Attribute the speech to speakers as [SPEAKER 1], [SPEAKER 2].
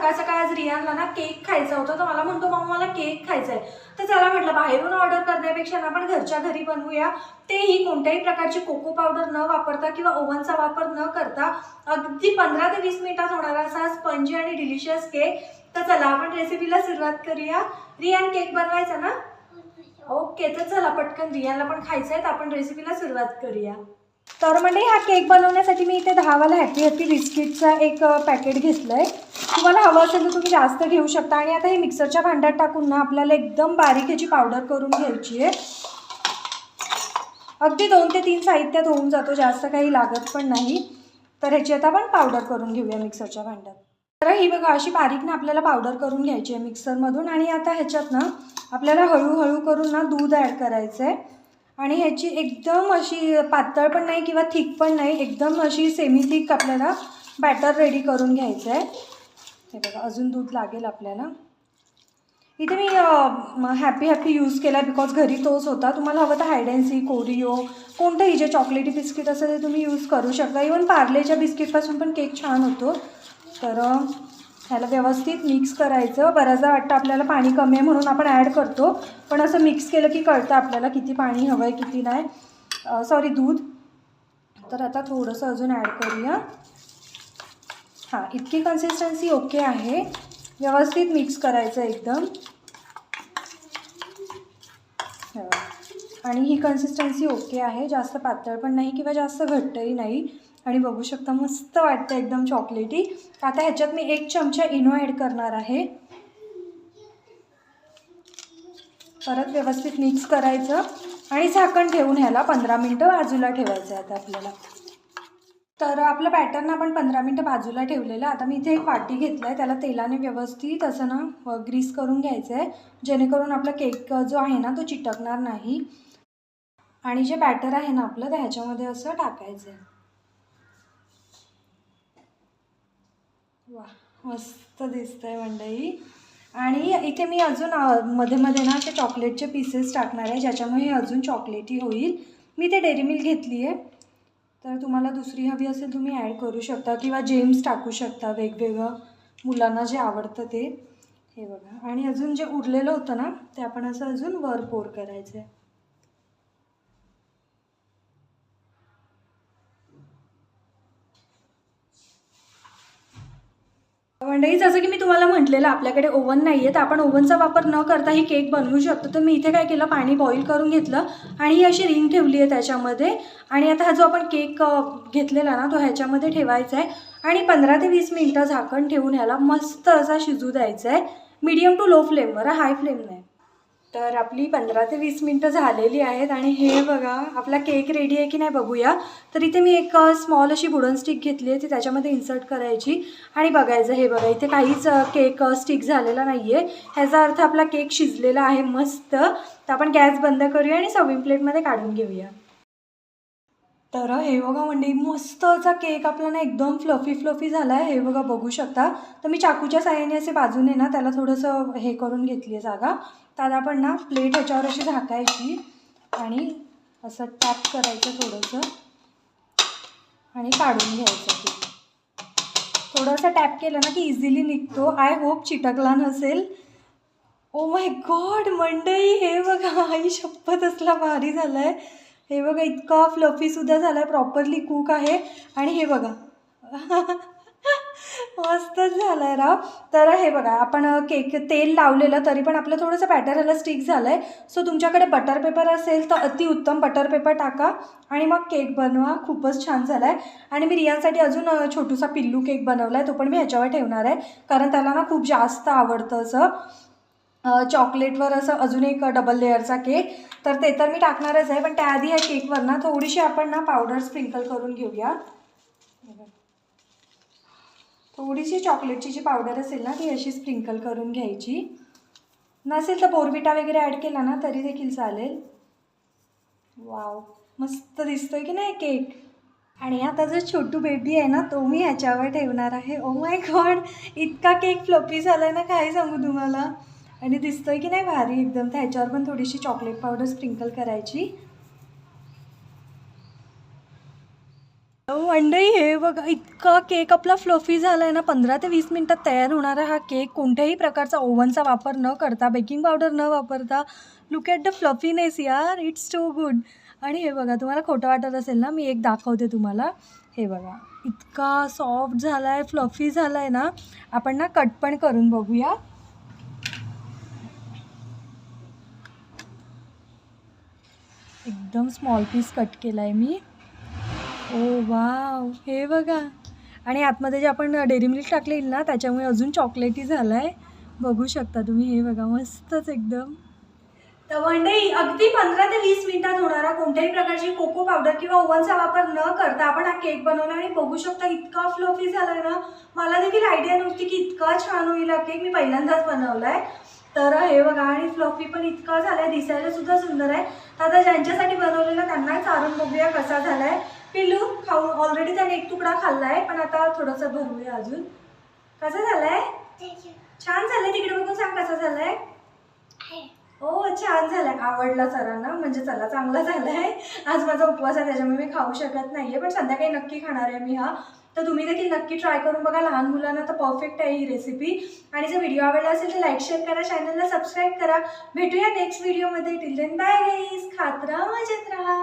[SPEAKER 1] सकाळ सकाळ आज रियानला ना केक खायचा होता तर मला म्हणतो मग मला केक खायचा आहे तर चला म्हटलं बाहेरून ऑर्डर करण्यापेक्षा ना आपण घरच्या घरी बनवूया. तेही कोणत्याही प्रकारची कोको पावडर न वापरता किंवा ओव्हनचा वापर न करता अगदी पंधरा ते वीस मिनिटात होणारा असा स्पंजी आणि डिलिशियस केक तर चला आपण रेसिपीला सुरुवात करूया. रियान केक बनवायचा ना? ओके तर चला पटकन रियाला पण खायचं आहे तर आपण रेसिपीला सुरुवात करूया. तर म्हणजे हा केक बनवण्यासाठी मी इथे दहावाला हॅपी हॅपी बिस्किटचा एक पॅकेट घेतलं आहे तुम्हाला हवं असेल तर तुम्ही जास्त घेऊ शकता. आणि आता हे मिक्सरच्या भांड्यात टाकून ना आपल्याला एकदम बारीक ह्याची पावडर करून घ्यायची आहे. अगदी दोन ते तीन साहित्यात होऊन जातो जास्त काही लागत पण नाही. तर ह्याची आता आपण पावडर करून घेऊया मिक्सरच्या भांड्यात. तर ही बघा अशी बारीक ना आपल्याला पावडर करून घ्यायची आहे मिक्सरमधून. आणि आता ह्याच्यात ना आपल्याला हळूहळू करून ना दूध ॲड करायचं आहे. आणि ह्याची एकदम अशी पातळ पण नाही किंवा थिक पण नाही एकदम अशी सेमी थिक आपल्याला बॅटर रेडी करून घ्यायचं आहे. हे बघा अजून दूध लागेल आपल्याला. इथे मी हॅपी हॅपी यूज केला बिकॉज घरी तोच होता. तुम्हाला हवं तर हायडेन्सी कोरिओ कोणतंही जे चॉकलेटी बिस्किट असं ते तुम्ही यूज करू शकता. इवन पार्लेच्या बिस्किटपासून पण केक छान होतो. तर ह्याला व्यवस्थित मिक्स करायचं. बऱ्याचदा वाटतं आपल्याला पाणी कमी आहे म्हणून आपण ॲड करतो. पण असं मिक्स केलं की कळतं आपल्याला किती पाणी हवं आहे किती नाही. सॉरी दूध. तर आता थोडंसं अजून ॲड करूया. हां इतकी कन्सिस्टन्सी ओके आहे. व्यवस्थित मिक्स करायचं एकदम. आणि ही कन्सिस्टन्सी ओके आहे. जास्त पातळ पण नाही किंवा जास्त घट्टही नाही. आणि बघू शकता मस्त वाटतं एकदम चॉकलेटी आता ह्याच्यात मी एक चमचा इनो ॲड करणार आहे. परत व्यवस्थित मिक्स करायचं. आणि झाकण ठेवून ह्याला पंधरा मिनटं बाजूला ठेवायचं आहे आता आपल्याला. तर आपलं बॅटरनं आपण पंधरा मिनटं बाजूला ठेवलेलं आता मी इथे एक वाटी घेतलं आहे त्याला तेलाने व्यवस्थित असं ना ग्रीस करून घ्यायचं आहे जेणेकरून आपला केक जो आहे ना तो चिटकणार नाही. आणि जे बॅटर आहे ना आपलं ते ह्याच्यामध्ये असं टाकायचं आहे वा मस्त दिसतंय मंडई. आणि इथे मी अजून मध्ये मध्ये ना असे चॉकलेटचे पीसेस टाकणार आहे ज्याच्यामुळे अजून चॉकलेटी होईल. मी ते डेअरी मिल्क घेतली आहे तर तुम्हाला दुसरी हवी असेल तुम्ही ॲड करू शकता किंवा जेम्स टाकू शकता वेगवेगळं. मुलांना जे आवडतं ते. हे बघा. आणि अजून जे उरलेलं होतं ना ते आपण असं अजून वर पोर करायचं आहे मंडळी जसं की मी तुम्हाला म्हटलेलं आपल्याकडे ओव्हन नाही आहे तर आपण ओव्हनचा वापर न करता ही केक बनवू शकतो. तर मी इथे काय केलं पाणी बॉईल करून घेतलं आणि ही अशी रिंग ठेवली आहे त्याच्यामध्ये. आणि आता हा जो आपण केक घेतलेला ना तो ह्याच्यामध्ये ठेवायचा आहे आणि पंधरा ते वीस मिनटं झाकण ठेवून ह्याला मस्त असा शिजू द्यायचा आहे मीडियम टू लो फ्लेमवर हाय फ्लेम नाही तर आपली पंधरा ते वीस मिनटं झालेली आहेत आणि हे बघा आपला केक रेडी आहे की नाही बघूया. तर इथे मी एक स्मॉल अशी वुडन स्टिक घेतली आहे ती त्याच्यामध्ये इन्सर्ट करायची. आणि बघायचं हे बघा इथे काहीच केक स्टिक झालेला नाही आहे ह्याचा अर्थ आपला केक शिजलेला आहे मस्त. तर आपण गॅस बंद करूया आणि सर्विंग प्लेटमध्ये काढून घेऊया. तर हे बघा मंडळी मस्त असा केक आपला ना एकदम फ्लफी फ्लफी झाला आहे हे बघा बघू शकता. तर मी चाकूच्या साह्याने असे बाजूने ना त्याला थोडंसं हे करून घेतली आहे जागा. त्यात आपण ना प्लेट ह्याच्यावर अशी झाकायची आणि असं टॅप करायचं थोडंसं आणि काढून घ्यायचं केक थोडंसं टॅप केलं ना की इझिली निघतो. आय होप चिटकला नसेल. ओ माय गॉड मंडई हे बघा आई शपथ असला भारी झाला आहे हे बघा इतका फ्लफीसुद्धा झाला आहे प्रॉपरली कुक आहे. आणि हे बघा. मस्तच झालं आहे राव. तर हे बघा आपण केक तेल लावलेलं तरी पण आपलं थोडंसं बॅटर ह्याला स्टिक झालं आहे सो तुमच्याकडे बटर पेपर असेल तर अतिउत्तम बटर पेपर टाका. आणि मग केक बनवा खूपच छान झाला आहे आणि मी रियांसाठी अजून छोटूसा पिल्लू केक बनवला आहे तो पण मी ह्याच्यावर ठेवणार आहे. कारण त्याला ना खूप जास्त आवडतं असं. चॉकलेटवर असं अजून एक डबल लेअरचा केक तर ते तर मी टाकणारच आहे पण त्याआधी ह्या केकवर ना थोडीशी आपण ना पावडर स्प्रिंकल करून घेऊया. थोडीशी चॉकलेटची जी पावडर असेल ना ती अशी स्प्रिंकल करून घ्यायची. नसेल तर बोरबिटा वगैरे ॲड केला ना तरी देखील चालेल. वाव मस्त दिसतोय की नाही केक आणि आता जो छोटू बेबी आहे ना तो मी ह्याच्यावर ठेवणार आहे. ओ माय गॉड इतका केक फ्लपी झाला आहे ना काय सांगू तुम्हाला? आणि दिसतोय की नाही भारी एकदम. तर ह्याच्यावर पण थोडीशी चॉकलेट पावडर स्प्रिंकल करायची. मंडई हे बघा इतका केक आपला फ्लफी झाला आहे ना पंधरा ते वीस मिनटात तयार होणारा हा केक कोणत्याही प्रकारचा ओव्हनचा वापर न करता बेकिंग पावडर न वापरता लुक ॲट द फ्लफीनेस यार इट्स टू गुड आणि हे बघा तुम्हाला खोटं वाटत असेल ना मी एक दाखवते तुम्हाला. हे बघा इतका सॉफ्ट झाला आहे फ्लफी झाला आहे ना आपण ना कट पण करून बघूया. एकदम स्मॉल पीस कट केला आहे मी. ओ वाव हे बघा. आणि आतमध्ये जे आपण डेअरी मिल्क टाकलेली ना त्याच्यामुळे अजून चॉकलेटी झालं आहे बघू शकता तुम्ही हे बघा मस्तच एकदम. तर मंडई अगदी पंधरा ते वीस मिनिटात होणारा कोणत्याही प्रकारची कोको पावडर किंवा ओव्हनचा वापर न करता आपण हा केक बनवला आणि बघू शकता इतका फ्लफी झाला आहे ना. मला देखील आयडिया नव्हती की इतका छान होईल हा केक मी पहिल्यांदाच बनवला आहे तर हे बघा आणि फ्लफी पण इतका झाला आहे दिसायला सुद्धा सुंदर आहे. तर आता ज्यांच्यासाठी बनवलेला त्यांना चारून बघूया कसा झाला आहे पिल्लू खाऊन ऑलरेडी त्याने एक तुकडा खाल्ला आहे पण आता थोडंसं भरूया अजून. कसा झाला आहे छान झालंय तिकडे बघून सांग कसा झालाय. हो छान झालाय. आवडला सरांना म्हणजे चला चांगला झालाय. आज माझा उपवास आहे त्याच्यामुळे मी खाऊ शकत नाहीये पण संध्याकाळी नक्की खाणार आहे मी हा. तर तुम्ही देखील नक्की ट्राय करून बघा. लहान मुलांना तर परफेक्ट आहे ही रेसिपी आणि जर व्हिडिओ आवडला असेल तर लाईक शेअर करा. चॅनलला सबस्क्राईब करा. भेटूया नेक्स्ट व्हिडिओमध्ये टिल देन बाय गाईज खात राहा मजेत राहा.